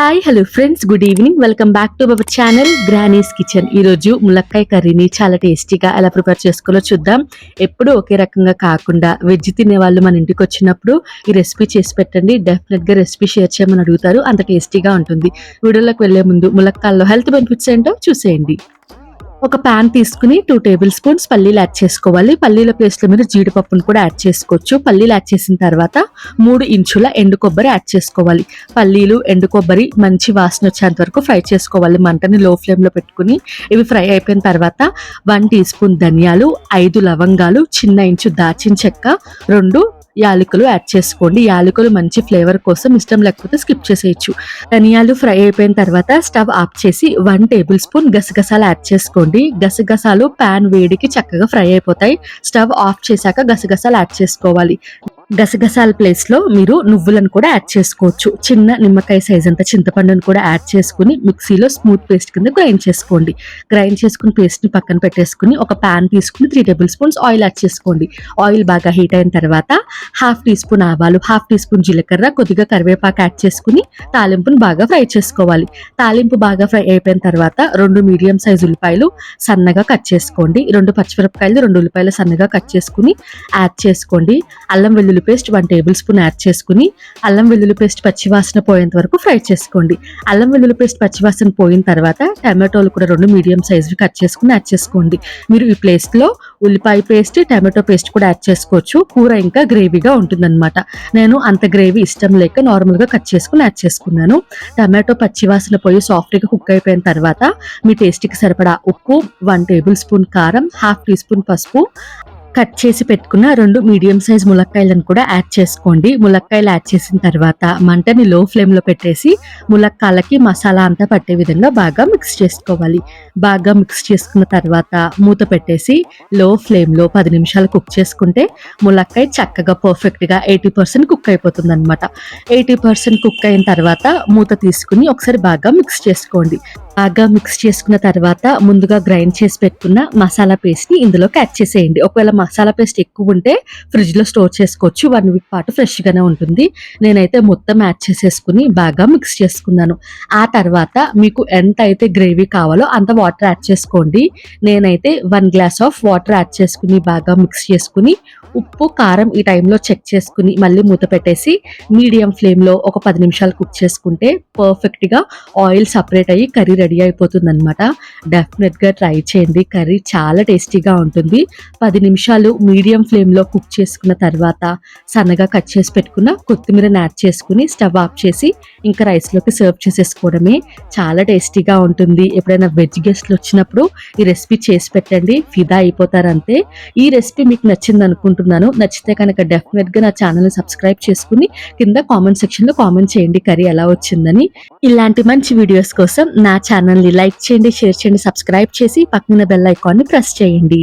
Hi hello friends good evening welcome back to our channel granny's kitchen ఈ రోజు ములక్కాయ కర్రీని చాలా టేస్టీగా ఎలా ప్రిపేర్ చేసుకోవాలో చూద్దాం. ఎప్పుడు ఒకే రకంగా కాకుండా వెజ్ తినే వాళ్ళు మన ఇంటికి వచ్చినప్పుడు ఈ రెసిపీ చేసి పెట్టండి. డెఫినెట్గా రెసిపీ షేర్ చేయమని అడుగుతారు. అంత టేస్టీగా ఉంటుంది. వీడియోలోకి వెళ్ళే ముందు ములక్కాయల్లో హెల్త్ బెనిఫిట్స్ ఏంటో చూసేయండి. ఒక పాన్ తీసుకుని టూ టేబుల్ స్పూన్స్ పల్లీలు యాడ్ చేసుకోవాలి. పల్లీల పేస్ట్లో మీరు జీడిపప్పును కూడా యాడ్ చేసుకోవచ్చు. పల్లీలు యాడ్ చేసిన తర్వాత మూడు ఇంచుల ఎండు కొబ్బరి యాడ్ చేసుకోవాలి. పల్లీలు ఎండు కొబ్బరి మంచి వాసన వచ్చేంత వరకు ఫ్రై చేసుకోవాలి. మంటని లో ఫ్లేమ్లో పెట్టుకుని ఇవి ఫ్రై అయిపోయిన తర్వాత వన్ టీ స్పూన్ ధనియాలు ఐదు లవంగాలు చిన్న ఇంచు దాచిన చెక్క రెండు యాలకులు యాడ్ చేసుకోండి. యాలకులు మంచి ఫ్లేవర్ కోసం ఇష్టం లేకపోతే స్కిప్ చేసేయచ్చు. ధనియాలు ఫ్రై అయిపోయిన తర్వాత స్టవ్ ఆఫ్ చేసి వన్ టేబుల్ స్పూన్ గసగసాలు యాడ్ చేసుకోండి. గసగసాలు పాన్ వేడికి చక్కగా ఫ్రై అయిపోతాయి. స్టవ్ ఆఫ్ చేశాక గసగసాలు యాడ్ చేసుకోవాలి. గసగసాల ప్లేస్లో మీరు నువ్వులను కూడా యాడ్ చేసుకోవచ్చు. చిన్న నిమ్మకాయ సైజ్ అంత చింతపండును కూడా యాడ్ చేసుకుని మిక్సీలో స్మూత్ పేస్ట్ కింద గ్రైండ్ చేసుకోండి. గ్రైండ్ చేసుకుని పేస్ట్ని పక్కన పెట్టేసుకుని ఒక పాన్ తీసుకుని three tablespoons oil add చేసుకోండి. ఆయిల్ బాగా హీట్ అయిన తర్వాత హాఫ్ టీ స్పూన్ ఆవాలు హాఫ్ టీ స్పూన్ జీలకర్ర కొద్దిగా కరివేపాకు యాడ్ చేసుకుని తాలింపును బాగా ఫ్రై చేసుకోవాలి. తాలింపు బాగా ఫ్రై అయిపోయిన తర్వాత రెండు మీడియం సైజ్ ఉల్లిపాయలు సన్నగా కట్ చేసుకోండి. రెండు పచ్చిమిరపకాయలు రెండు ఉల్లిపాయలు సన్నగా కట్ చేసుకుని యాడ్ చేసుకోండి. అల్లం వెల్లుల్లి paste one tablespoon add చేసుకుని అల్లం వెల్లుల్లి పేస్ట్ పచ్చివాసన పోయేంత వరకు ఫ్రై చేసుకోండి. అల్లం వెల్లుల్లి పేస్ట్ పచ్చివాసన పోయిన తర్వాత టమాటోలు కూడా రెండు మీడియం సైజు కట్ చేసుకుని యాడ్ చేసుకోండి. మీరు ఈ ప్లేస్లో ఉల్లిపాయ పేస్ట్ టమాటో పేస్ట్ కూడా యాడ్ చేసుకోవచ్చు. కూర ఇంకా గ్రేవీగా ఉంటుందన్నమాట. నేను అంత గ్రేవీ ఇష్టం లేక నార్మల్గా కట్ చేసుకుని యాడ్ చేసుకున్నాను. టమాటో పచ్చివాసన పోయి సాఫ్ట్గా కుక్ అయిపోయిన తర్వాత మీ టేస్ట్కి సరిపడా ఉప్పు వన్ టేబుల్ స్పూన్ కారం హాఫ్ టీ స్పూన్ పసుపు కట్ చేసి పెట్టుకున్న రెండు మీడియం సైజ్ ములక్కాయలను కూడా యాడ్ చేసుకోండి. ములక్కాయలు యాడ్ చేసిన తర్వాత మంటని లో ఫ్లేమ్లో పెట్టేసి ములక్కాయలకి మసాలా అంతా పట్టే విధంగా బాగా మిక్స్ చేసుకోవాలి. బాగా మిక్స్ చేసుకున్న తర్వాత మూత పెట్టేసి లో ఫ్లేమ్లో పది నిమిషాలు కుక్ చేసుకుంటే ములక్కాయ చక్కగా పర్ఫెక్ట్గా ఎయిటీ పర్సెంట్ కుక్ అయిపోతుంది అనమాట ఎయిటీ పర్సెంట్ కుక్ అయిన తర్వాత మూత తీసుకుని ఒకసారి బాగా మిక్స్ చేసుకోండి. బాగా మిక్స్ చేసుకున్న తర్వాత ముందుగా గ్రైండ్ చేసి పెట్టుకున్న మసాలా పేస్ట్ని ఇందులోకి యాడ్ చేసేయండి. ఒకవేళ మసాలా పేస్ట్ ఎక్కువ ఉంటే ఫ్రిడ్జ్లో స్టోర్ చేసుకోవచ్చు. వన్ వీక్ పాటు ఫ్రెష్గానే ఉంటుంది. నేనైతే మొత్తం యాడ్ చేసేసుకుని బాగా మిక్స్ చేసుకున్నాను. ఆ తర్వాత మీకు ఎంత అయితే గ్రేవీ కావాలో అంత వాటర్ యాడ్ చేసుకోండి. నేనైతే one glass of water add చేసుకుని బాగా మిక్స్ చేసుకుని ఉప్పు కారం ఈ టైంలో చెక్ చేసుకుని మళ్ళీ మూత పెట్టేసి మీడియం ఫ్లేమ్లో ఒక పది నిమిషాలు కుక్ చేసుకుంటే పర్ఫెక్ట్గా ఆయిల్ సపరేట్ అయ్యి కర్రీ రెడీ అయిపోతుంది అనమాట డెఫినెట్గా ట్రై చేయండి. కర్రీ చాలా టేస్టీగా ఉంటుంది. పది నిమిషాలు మీడియం ఫ్లేమ్లో కుక్ చేసుకున్న తర్వాత సన్నగా కట్ చేసి పెట్టుకున్న కొత్తిమీరని యాడ్ చేసుకుని స్టవ్ ఆఫ్ చేసి ఇంకా రైస్లోకి సర్వ్ చేసేసుకోవడమే చాలా టేస్టీగా ఉంటుంది. ఎప్పుడైనా వెజ్ గెస్ట్లు వచ్చినప్పుడు ఈ రెసిపీ చేసి పెట్టండి. ఫిదా అయిపోతారంతే. ఈ రెసిపీ మీకు నచ్చింది అనుకుంటున్నాను. నచ్చితే కనుక డెఫినెట్గా నా ఛానల్ని సబ్స్క్రైబ్ చేసుకుని కింద కామెంట్ సెక్షన్లో కామెంట్ చేయండి కర్రీ ఎలా వచ్చిందని. ఇలాంటి మంచి వీడియోస్ కోసం నా ఛానల్ని లైక్ చేయండి షేర్ చేయండి సబ్స్క్రైబ్ చేసి పక్కన బెల్ ఐకాన్ని ప్రెస్ చేయండి.